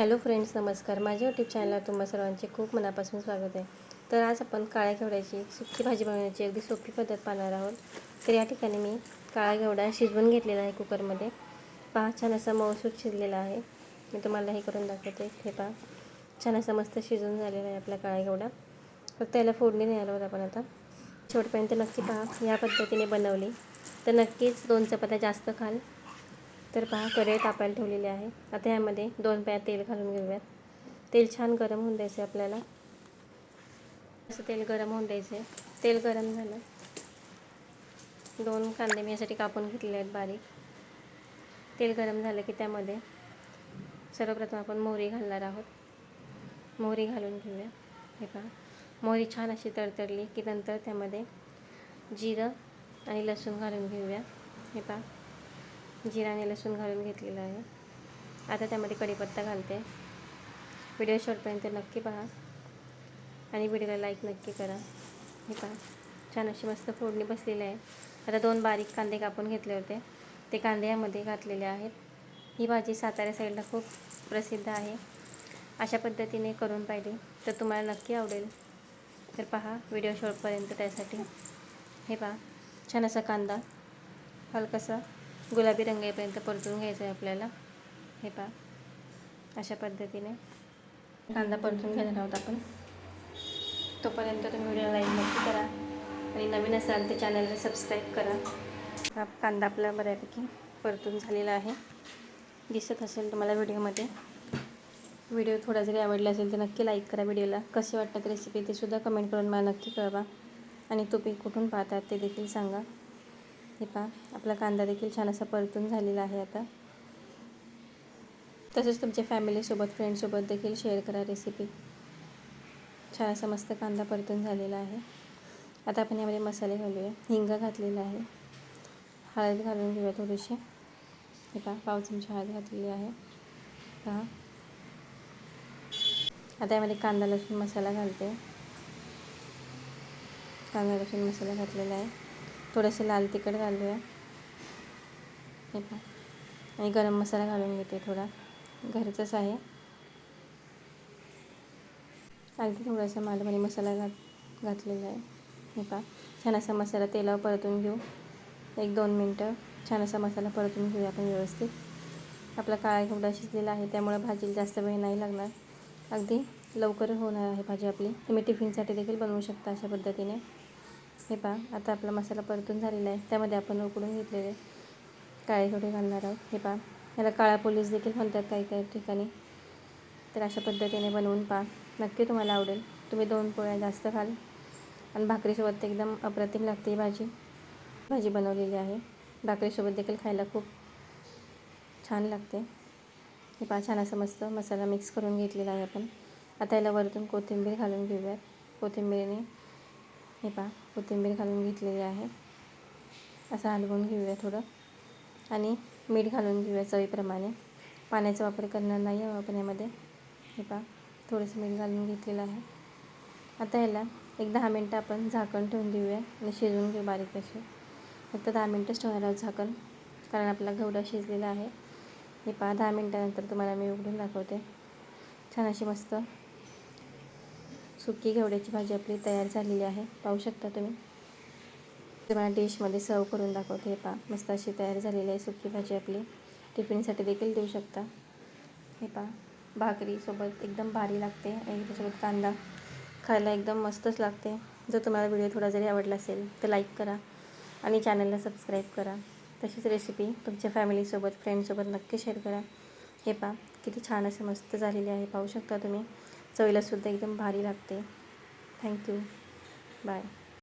Hello friends नमस्कार. माझ्या YouTube चॅनलला तुम्हा सर्वांचे खूप मनापासून स्वागत आहे. तर आज आपण काळ्या घेवड्याची सुकी भाजी बनवण्याची अगदी सोपी पद्धत पाहणार आहोत. तर या ठिकाणी मी काळा घेवडा शिजवून घेतलेला आहे कुकरमध्ये. पहा छान असा मऊसूद शिजलेला आहे. मी तुम्हाला हे करून दाखवते. हे पहा छान असा मस्त शिजून झालेला आहे आपला काळा घेवडा. फक्त याला फोडणी नाही आलो आपण आता. शेवटपर्यंत नक्की पहा या पद्धतीने बनवली. तर नक्कीच दोन चपात्या जास्त खाल. तर पहा कढई तापायला ठेवलेली आहे. आता ह्यामध्ये दोन पॅ तेल घालून घेऊयात. तेल छान गरम होऊन द्यायचं आपल्याला. असं तेल गरम होऊन द्यायचं आहे तेल गरम झालं. दोन कांदे मी यासाठी कापून घेतलेले आहेत बारीक. तेल गरम झालं की त्यामध्ये सर्वप्रथम आपण मोहरी घालणार आहोत. मोहरी घालून घेऊया. हे पहा. मोहरी छान अशी तडतडली की नंतर त्यामध्ये जिरं आणि लसूण घालून घेऊया. हे पहा. जिरा आणि लसूण घालून घेतलेलं आहे. आता त्यामध्ये कढीपत्ता घालते. व्हिडिओ शॉर्टपर्यंत नक्की पहा. आणि व्हिडिओला लाईक नक्की करा. हे पहा. छान अशी मस्त फोडणी बसलेली आहे. आता दोन बारीक कांदे कापून घेतले होते. ते कांदे यामध्ये घातलेले आहेत. ही भाजी सातारा साईडला खूप प्रसिद्ध आहे. अशा पद्धतीने करून पाहिली. तर तुम्हाला नक्की आवडेल. तर पहा व्हिडिओ शॉर्टपर्यंत त्यासाठी. हे पहा. छान असा कांदा. हलकसा. गुलाबी रंग येईपर्यंत परतून घ्यायचं आहे आपल्याला. हे पहा. अशा पद्धतीने. कांदा परतून घेणार आहोत आपण. तोपर्यंत तुम्ही व्हिडिओ लाईक नक्की करा. आणि नवीन असाल तर चॅनलला सबस्क्राईब करा. हा कांदा आपला बऱ्यापैकी परतून झालेला आहे. दिसत असेल तुम्हाला व्हिडिओमध्ये. व्हिडिओ थोडा जरी आवडला असेल तर नक्की लाईक करा व्हिडिओला. कशी वाटतात रेसिपी ते सुद्धा कमेंट करून मला नक्की कळवा. आणि तुम्ही कुठून पाहतात ते देखील सांगा. हे पहा आपला कांदा देखील छान असा परतून झालेला आहे आता. तसेच तुमच्या फॅमिलीसोबत फ्रेंडसोबत देखील शेअर करा रेसिपी छान असा मस्त कांदा परतून झालेला आहे. आता आपण यामध्ये मसाले घालूया. हिंग घातलेला आहे. हळद घालून घेऊया थोडीशी. हे पहा पाव चमचा हळद घातलेली आहे. पहा. आता यामध्ये कांदा लसूण मसाला घालते. कांदा लसूण मसाला घातलेला आहे. थोडंसं लाल तिखट घालूया. हे पण आणि गरम मसाला घालून घेते थोडा. घरचाच आहे. अगदी थोडासा मालवणी मसाला घात घातलेला आहे. हे पहा. छान असा मसाला तेलावर परतून घेऊ. एक दोन मिनटं. छान असा मसाला परतून घेऊया आपण व्यवस्थित. आपला काळा घेवडा शिजलेला आहे. त्यामुळे भाजीला जास्त वेळ नाही लागणार. अगदी लवकर होणार आहे भाजी आपली. तुम्ही टिफिनसाठी देखील बनवू शकता अशा पद्धतीने. हे पहा आता आपला मसाला परतून झालेला आहे. त्यामध्ये आपण उकडून घेतलेले काळे थोडे घालणार आहोत. हे पहा याला काळा पोलीस देखील म्हणतात काही काही ठिकाणी. तर अशा पद्धतीने बनवून पहा. नक्की तुम्हाला आवडेल. तुम्ही दोन पोळ्या जास्त खाल आणि भाकरीसोबत एकदम अप्रतिम लागते ही भाजी. भाजी बनवलेली आहे. भाकरीसोबत देखील खायला खूप छान लागते. हे पहा छान असं मस्त मसाला मिक्स करून घेतलेला आहे आपण. आता याला वरतून कोथिंबीर घालून घेऊयात. कोथिंबीरने हे पहा कोथिंबीर घालून घेतलेली आहे. असं हलवून घेऊया थोडं. आणि मीठ घालून घेऊया चवीप्रमाणे. पाण्याचा वापर करणार नाही आहे आपण यामध्ये. हे पहा थोडंसं मीठ घालून घेतलेलं आहे. आता याला एक दहा मिनटं आपण झाकण ठेवून देऊया आणि शिजवून घेऊ बारीक असे. फक्त दहा मिनटंच ठेवणार आहोत झाकण कारण आपला गवडा शिजलेला आहे. हे पहा दहा मिनटानंतर तुम्हाला मी उघडून दाखवते. छान अशी मस्त सुकी घेवड्याची भाजी आपली तयार झालेली आहे. पाहू शकता तुम्ही. तुम्हाला डिशमध्ये सर्व करून दाखवते. हे पहा मस्त अशी तयार झालेली आहे सुकी भाजी आपली. टिफिनसाठी देखील देऊ शकता. हे पहा भाकरीसोबत एकदम भारी लागते आणि त्याच्यासोबत कांदा खायला एकदम मस्तच लागते. जर तुम्हाला व्हिडिओ थोडा जरी आवडला असेल तर लाईक करा आणि चॅनलला सबस्क्राईब करा. तशीच रेसिपी तुमच्या फॅमिलीसोबत फ्रेंडसोबत नक्की शेअर करा. हे पहा किती छान असं मस्त झालेले आहे. पाहू शकता तुम्ही. चवीलासुद्धा एकदम भारी लागते. Thank you bye